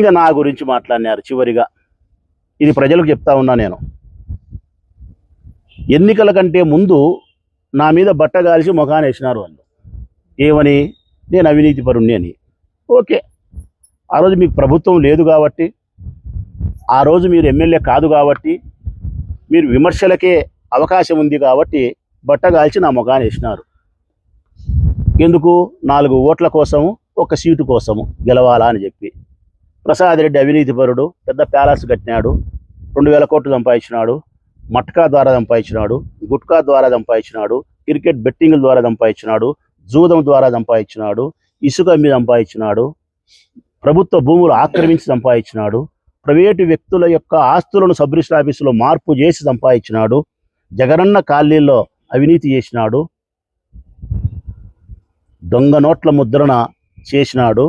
ఇక నా గురించి మాట్లాడినారు చివరిగా. ఇది ప్రజలకు చెప్తా ఉన్నా నేను. ఎన్నికల కంటే ముందు నా మీద బట్ట కాల్చి ముఖాన్ని వేసినారు వాళ్ళు. ఏమని? నేను అవినీతి పరుణ్ణి అని. ఓకే. ఆ రోజు మీకు ప్రభుత్వం లేదు కాబట్టి ఆ రోజు మీరు ఎమ్మెల్యే కాదు కాబట్టి మీరు విమర్శలకే అవకాశం ఉంది కాబట్టి బట్ట కాల్చి నా ముఖాన్ని వేసినారు. ఎందుకు? నాలుగు ఓట్ల కోసము ఒక సీటు కోసము గెలవాలా అని చెప్పి. ప్రసాద్ రెడ్డి అవినీతి పరుడు పెద్ద ప్యాలెస్ కట్టినాడు రెండు వేల కోట్లు సంపాదించినాడు మట్కా ద్వారా సంపాదించినాడు గుట్కా ద్వారా సంపాదించినాడు క్రికెట్ బెట్టింగ్ల ద్వారా సంపాదించినాడు జూదం ద్వారా సంపాదించినాడు ఇసుక అమ్మి సంపాదించినాడు ప్రభుత్వ భూములు ఆక్రమించి సంపాదించినాడు ప్రైవేటు వ్యక్తుల యొక్క ఆస్తులను సబ్ రిజిస్టర్ ఆఫీసులో మార్పు చేసి సంపాదించినాడు జగనన్న కాలనీలో అవినీతి చేసినాడు దొంగ నోట్ల ముద్రణ చేసినాడు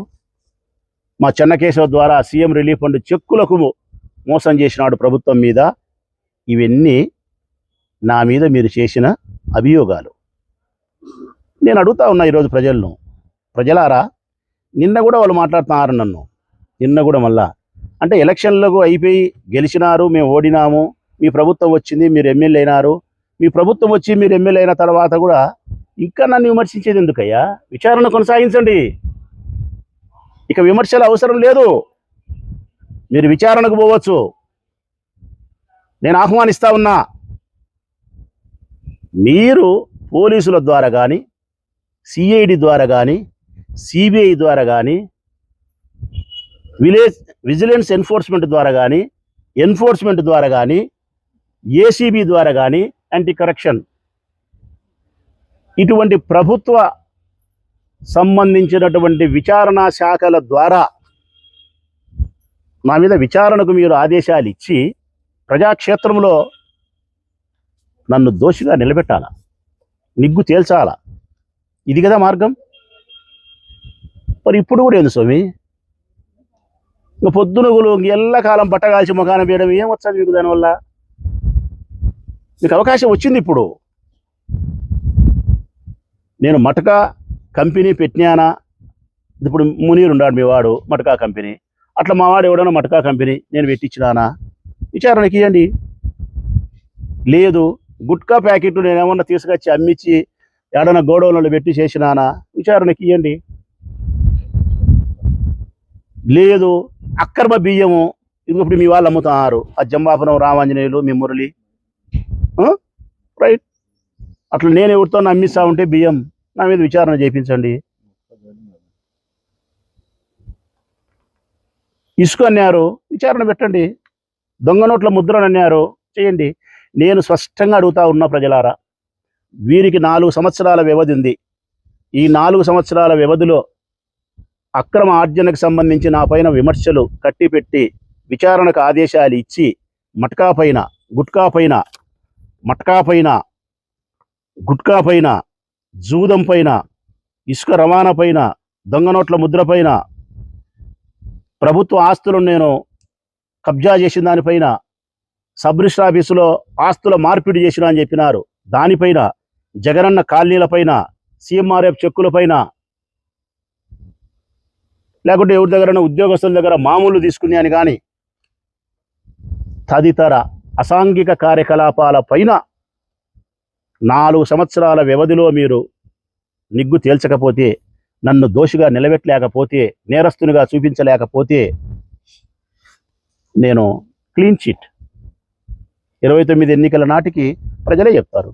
మా చెన్నకేశవ ద్వారా సీఎం రిలీఫ్ ఫండ్ చెక్కులకు మోసం చేసినాడు ప్రభుత్వం మీద. ఇవన్నీ నా మీద మీరు చేసిన అభియోగాలు. నేను అడుగుతా ఉన్నా ఈరోజు ప్రజలను. ప్రజలారా నిన్న కూడా వాళ్ళు మాట్లాడుతున్నారు నన్ను. నిన్న కూడా మళ్ళా. అంటే ఎలక్షన్లకు అయిపోయి గెలిచినారు మేము ఓడినాము మీ ప్రభుత్వం వచ్చింది మీరు ఎమ్మెల్యే అయినారు. మీ ప్రభుత్వం వచ్చి మీరు ఎమ్మెల్యే అయిన తర్వాత కూడా ఇంకా నన్ను విమర్శించేది ఎందుకయ్యా? విచారణ కొనసాగించండి. ఇక విమర్శలు అవసరం లేదు. మీరు విచారణకు పోవచ్చు. నేను ఆహ్వానిస్తా ఉన్నా. మీరు పోలీసుల ద్వారా కానీ సిఐడి ద్వారా కానీ సిబిఐ ద్వారా కానీ విలేజ్ విజిలెన్స్ ఎన్ఫోర్స్మెంట్ ద్వారా కానీ ఎన్ఫోర్స్మెంట్ ద్వారా కానీ ఏసీబీ ద్వారా కానీ యాంటీ కరప్షన్. ఇటువంటి ప్రభుత్వ సంబంధించినటువంటి విచారణా శాఖల ద్వారా నా మీద విచారణకు మీరు ఆదేశాలు ఇచ్చి ప్రజాక్షేత్రంలో నన్ను దోషిగా నిలబెట్టాల? నిగ్గు తేల్చాలా? ఇది కదా మార్గం? మరి ఇప్పుడు కూడా ఏంది స్వామి? ఇంకా పొద్దునగులు ఎల్లకాలం బట్టగాల్చి ముఖాన వేయడం ఏం వచ్చాది మీకు దానివల్ల? మీకు అవకాశం వచ్చింది ఇప్పుడు. నేను మటకా కంపెనీ పెట్టినానా? ఇప్పుడు మునీరు ఉన్నాడు మీ వాడు మటకా కంపెనీ. అట్లా మా వాడు ఎవడన్నా మటకా కంపెనీ నేను పెట్టించినానా? విచారణకి ఇవ్వండి లేదు గుట్కా ప్యాకెట్లు నేను ఏమన్నా తీసుకొచ్చి అమ్మించి ఏడన్నా గోడౌన్లో పెట్టి చేసినానా? విచారణకి ఇవ్వండి లేదు అక్కర్మ బియ్యము. ఇది ఇప్పుడు మీ వాళ్ళు అమ్ముతున్నారు. ఆ జంబాపురం రామాంజనేయులు మీ మురళి. రైట్. అట్లా నేను ఎవరితో అమ్మిస్తా ఉంటే బియ్యం. నా మీద విచారణ చేయించండి ఇసుక అన్నారు విచారణ పెట్టండి. దొంగ నోట్ల ముద్రను అన్నారు చేయండి. నేను స్పష్టంగా అడుగుతా ఉన్న ప్రజలారా వీరికి నాలుగు సంవత్సరాల వ్యవధి ఉంది. ఈ నాలుగు సంవత్సరాల వ్యవధిలో అక్రమ ఆర్జనకు సంబంధించి నా పైన విమర్శలు కట్టిపెట్టి విచారణకు ఆదేశాలు ఇచ్చి మట్కా పైన గుట్కా పైన మట్కా పైన గుట్కా పైన జూదం పైన ఇసుక రవాణా పైన దొంగ నోట్ల ముద్ర పైన ప్రభుత్వ ఆస్తులను నేను కబ్జా చేసిన దానిపైన సబ్ రిజిస్టర్ ఆఫీసులో ఆస్తుల మార్పిడి చేసిన అని చెప్పినారు. దానిపైన జగనన్న కాలనీలపైన సీఎంఆర్ఎఫ్ చెక్కులపైన లేకుంటే ఎవరి దగ్గర ఉద్యోగస్తుల దగ్గర మామూలు తీసుకుని కానీ తదితర అసాంఘిక కార్యకలాపాల పైన నాలుగు సంవత్సరాల వ్యవధిలో మీరు నిగ్గు తేల్చకపోతే నన్ను దోషిగా నిలబెట్టలేకపోతే నేరస్తునిగా చూపించలేకపోతే నేను క్లీన్ చిట్. ఇరవై తొమ్మిది ఎన్నికల నాటికి ప్రజలే చెప్తారు.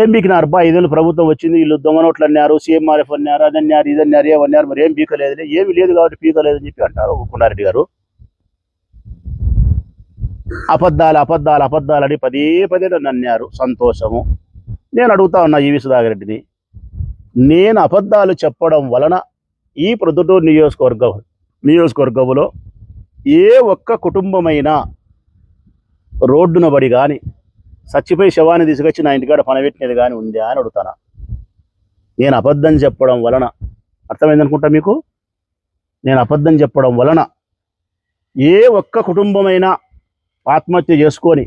ఏం బీకినారు? బా ఐదేళ్ళు ప్రభుత్వం వచ్చింది వీళ్ళు దొంగ నోట్లు అన్నారు సీఎంఆర్ఎఫ్ అన్నారు అది అన్నారు ఇది అన్నారు ఏమన్నారు మరి ఏం పీకలేదు ఏమి లేదు కాబట్టి పీకలేదని చెప్పి అంటారు. కొండారెడ్డి గారు అబద్ధాలు అబద్ధాలు అబద్ధాలు అని పదే పదే నన్ను అన్నారు. సంతోషము. నేను అడుగుతా ఉన్నా ఈవి సుధాకర్ రెడ్డిని నేను అబద్ధాలు చెప్పడం వలన ఈ ప్రొద్దుటూరు నియోజకవర్గం నియోజకవర్గంలో ఏ ఒక్క కుటుంబమైనా రోడ్డున పడి కానీ చచ్చిపోయి శవాన్ని తీసుకొచ్చి నా ఇంటికాడ పనబెట్టినది కానీ ఉందా అని అడుగుతాను? నేను అబద్ధం చెప్పడం వలన అర్థమైందనుకుంటా మీకు? నేను అబద్ధం చెప్పడం వలన ఏ ఒక్క కుటుంబమైనా ఆత్మహత్య చేసుకొని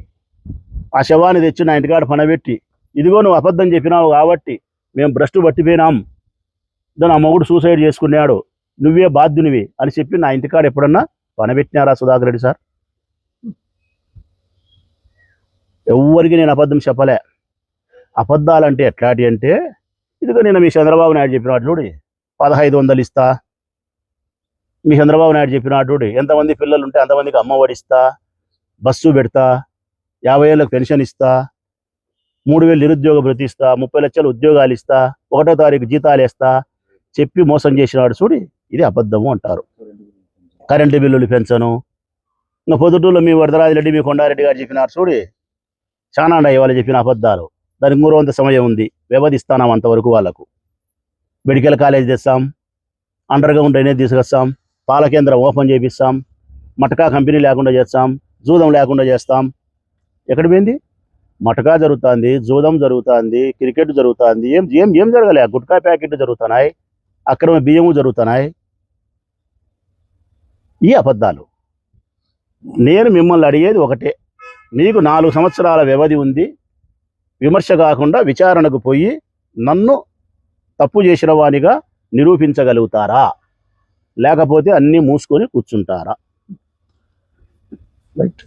ఆ శవాన్ని తెచ్చి నా ఇంటికాడ పనబెట్టి ఇదిగో నువ్వు అబద్ధం చెప్పినావు కాబట్టి మేము భ్రష్టు పట్టిపోయినాం. దాని ఆ మొగుడు సూసైడ్ చేసుకున్నాడు నువ్వే బాధ్యునివి అని చెప్పి నా ఇంటికాడ ఎప్పుడన్నా పనబెట్టినారా సుధాకర్ రెడ్డి సార్? ఎవ్వరికి నేను అబద్ధం చెప్పలే. అబద్ధాలంటే ఎట్లాంటి అంటే ఇదిగో నేను మీ చంద్రబాబు నాయుడు చెప్పినాడు చూడు పదహైదు వందలు ఇస్తా. మీ చంద్రబాబు నాయుడు చెప్పినాడు చూడు ఎంతమంది పిల్లలు ఉంటే అంతమందికి అమ్మ ఇస్తా బస్సు పెడతా యాభై ఏళ్ళకు పెన్షన్ ఇస్తా మూడు వేలు నిరుద్యోగ భృతి ఇస్తా ముప్పై లక్షలు ఉద్యోగాలు ఇస్తా ఒకటో తారీఖు జీతాలు వేస్తా చెప్పి మోసం చేసినాడు చూడి ఇది అబద్ధము అంటారు. కరెంటు బిల్లులు పెంచను ఇంకా పొద్దుటూరులో మీ వరదరాజిరెడ్డి మీ కొండారెడ్డి గారు చెప్పినారు చూడి చాలా ఉన్నాయి వాళ్ళు చెప్పిన అబద్ధాలు. దానికి మూడు వంద సమయం ఉంది వ్యవధిస్తాం అంతవరకు వాళ్ళకు. మెడికల్ కాలేజ్ తెస్తాం అండర్ గ్రౌండ్ డ్రైనేజ్ తీసుకొస్తాం పాల కేంద్రం ఓపెన్ చేపిస్తాం మటకా కంపెనీ లేకుండా చేస్తాం జూదం లేకుండా చేస్తాం. ఎక్కడ పోయింది? మటకా జరుగుతుంది జూదం జరుగుతుంది క్రికెట్ జరుగుతుంది ఏం ఏం ఏం జరగలే? గుట్కా ప్యాకెట్లు జరుగుతున్నాయి అక్రమ బియ్యము జరుగుతున్నాయి. ఈ అబద్ధాలు. నేను మిమ్మల్ని అడిగేది ఒకటే. నీకు నాలుగు సంవత్సరాల వ్యవధి ఉంది. విమర్శ కాకుండా విచారణకు పోయి నన్ను తప్పు చేసిన వానిగా నిరూపించగలుగుతారా? లేకపోతే అన్నీ మూసుకొని కూర్చుంటారా? రైట్